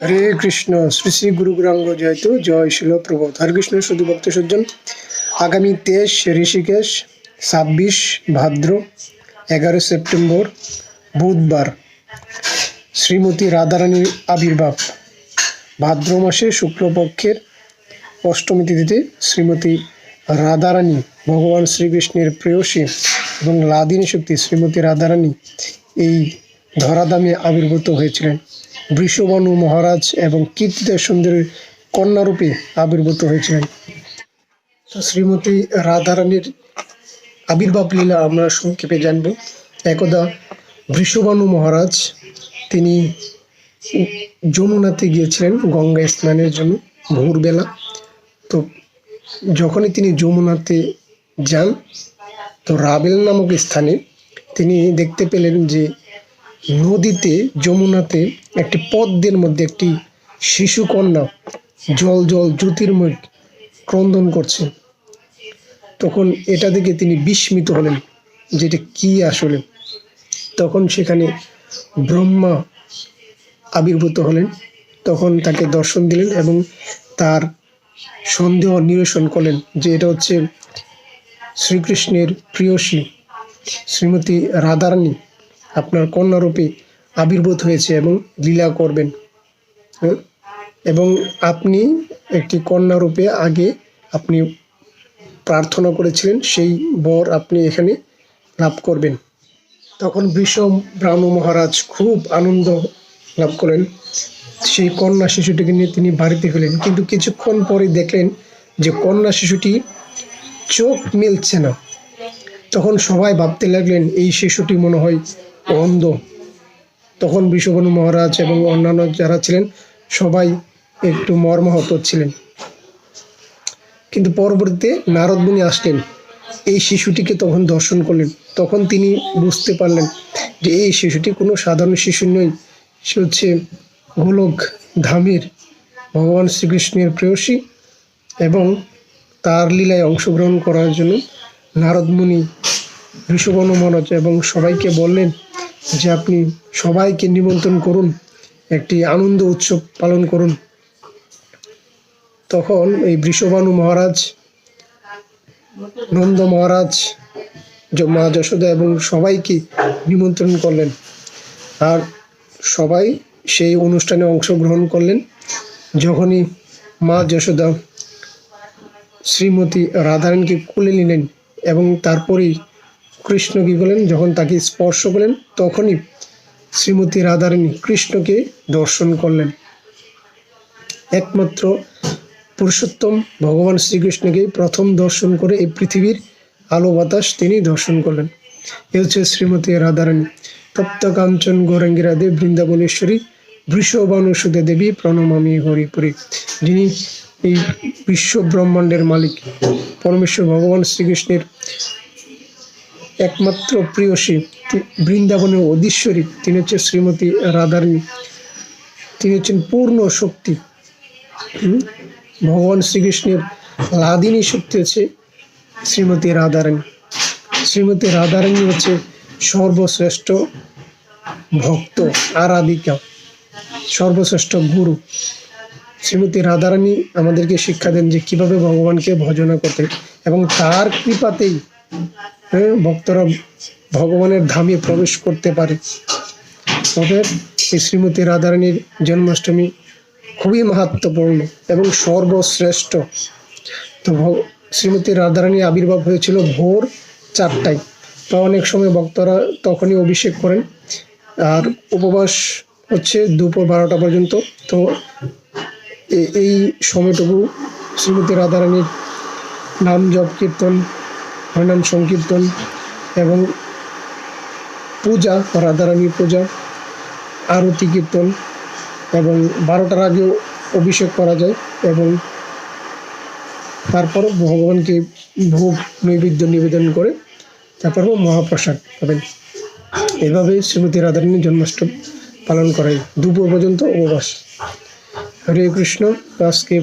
হরে কৃষ্ণ, শ্রী শ্রী গুরু গুরাঙ্গ জয়ত, জয় শিল প্রবোধ। হরে কৃষ্ণ, শুধু ভক্ত সজ্জন। আগামী তেইশ ঋষিকেশ, ছাব্বিশ ভাদ্র, এগারো সেপ্টেম্বর, বুধবার। শ্রীমতী রাধারানীর আবির্ভাব। ভাদ্র মাসে শুক্লপক্ষের অষ্টমী তিথিতে শ্রীমতী রাধারানী ভগবান শ্রীকৃষ্ণের প্রেয়সী এবং লাদিনী শক্তি শ্রীমতী রাধারানী এই ধরাধামে আবির্ভূত হয়েছিলেন। বৃষবানু মহারাজ এবং কীর্তিদা সুন্দরীর কন্যারূপে আবির্ভূত হয়েছিলেন। তো শ্রীমতী রাধারানীর আবির্ভাব লীলা আমরা সংক্ষেপে জানব। একদা বৃষবানু মহারাজ, তিনি যমুনাতে গিয়েছিলেন গঙ্গায় স্নানের জন্য ভোরবেলা। তো যখনই তিনি যমুনাতে যান, তো রাবেল নামক স্থানে তিনি দেখতে পেলেন যে নদীতে, যমুনাতে একটি পদ্মের মধ্যে একটি শিশু কন্যা জল জল জ্যোতির্ময় ক্রন্দন করছে। তখন এটা দেখে তিনি বিস্মিত হলেন যেটা কি আসলে। তখন সেখানে ব্রহ্মা আবির্ভূত হলেন। তখন তাকে দর্শন দিলেন এবং তার সন্দেহ নিরসন করলেন যে এটা হচ্ছে শ্রীকৃষ্ণের প্রিয়সী শ্রীমতী রাধারানী। আপনার কন্যারূপে আবির্ভূত হয়েছে এবং লীলা করবেন। হ্যাঁ? এবং আপনি একটি কন্যারূপে আগে আপনি প্রার্থনা করেছিলেন, সেই বর আপনি এখানে লাভ করবেন। তখন বিষম ব্রাহ্ম মহারাজ খুব আনন্দ লাভ করেন সেই কন্যা শিশুটিকে নিয়ে তিনি বাড়িতে গেলেন। কিন্তু কিছুক্ষণ পরে দেখলেন যে কন্যা শিশুটি চোখ মিলছে না। তখন সবাই ভাবতে লাগলেন, এই শিশুটি মনে হয় অন্ধ। তখন বিশ্ববনু মহারাজ এবং অন্যান্য যারা ছিলেন, সবাই একটু মর্মাহত ছিলেন। কিন্তু পরবর্তীতে নারদ মুনি আসলেন। এই শিশুটিকে তখন দর্শন করলেন। তখন তিনি বুঝতে পারলেন যে এই শিশুটি কোনো সাধারণ শিশু নয়। সে হচ্ছে গোলক ধামের ভগবান শ্রীকৃষ্ণের প্রেয়সী এবং তার লীলায় অংশগ্রহণ করার জন্য নারদ মুনি ঋষবর্ণ মনোজ এবং সবাইকে বললেন যে আপনি সবাইকে নিমন্ত্রণ করুন, একটি আনন্দ উৎসব পালন করুন। তখন এই বৃষবানু মহারাজ, নন্দ মহারাজ মা যশোদা এবং সবাইকে নিমন্ত্রণ করলেন। আর সবাই সেই অনুষ্ঠানে অংশগ্রহণ করলেন। যখনই মা যশোদা শ্রীমতী রাধারানীকে কুলে নিলেন এবং তারপরেই কৃষ্ণ কি করলেন যখন তাকে স্পর্শ করলেন, তখনই শ্রীমতী রাধারানী কৃষ্ণকে দর্শন করলেন। একমাত্র পুরুষোত্তম ভগবান শ্রীকৃষ্ণকে প্রথম দর্শন করে এই পৃথিবীর আলো বাতাস তিনি দর্শন করলেন। এ হচ্ছে শ্রীমতী রাধারানী। তপ্ত কাঞ্চন গৌরাঙ্গী রাধে বৃন্দাবনেশ্বরী বৃষবানু সুদে দেবী প্রণমামি হরিপুরী। যিনি এই বিশ্ব ব্রহ্মাণ্ডের মালিক, পরমেশ্বর ভগবান শ্রীকৃষ্ণের একমাত্র প্রিয়সী তি- বৃন্দাবনের অধীশ্বরী, তিনি হচ্ছে শ্রীমতী রাধারানী তিনি হচ্ছেন পূর্ণ শক্তি। ভগবান শ্রীকৃষ্ণের লাদিনী শক্তি হচ্ছে শ্রীমতী রাধারানী শ্রীমতী রাধারানী হচ্ছে সর্বশ্রেষ্ঠ ভক্ত, আরাধিকা, সর্বশ্রেষ্ঠ গুরু। শ্রীমতী রাধারানী আমাদেরকে শিক্ষা দেন যে কীভাবে ভগবানকে ভজনা করতে এবং তার কৃপাতেই হ্যাঁ ভক্তরা ভগবানের ধামে প্রবেশ করতে পারে। তবে এই শ্রীমতী রাধারানীর জন্মাষ্টমী খুবই মাহাত্মপূর্ণ এবং সর্বশ্রেষ্ঠ। তো শ্রীমতী রাধারানী আবির্ভাব হয়েছিল ভোর চারটায়। তো অনেক সময় ভক্তরা তখনই অভিষেক করেন। আর উপবাস হচ্ছে দুপুর বারোটা পর্যন্ত। তো এই সময়টুকু শ্রীমতী রাধারানীর নাম জপ কীর্তন হরিনাম সংকীর্তন এবং পূজা, রাধারানীর পূজা, আরতি কীর্তন এবং বারোটার আগেও অভিষেক করা যায় এবং তারপর ভগবানকে ভোগ নৈবেদ্য নিবেদন করে তারপর মহাপ্রসাদ পাবেন এভাবে শ্রীমতী রাধারানীর জন্মাষ্টমী পালন করাই দুপুর পর্যন্ত উপবাস হরে কৃষ্ণ, আজকে।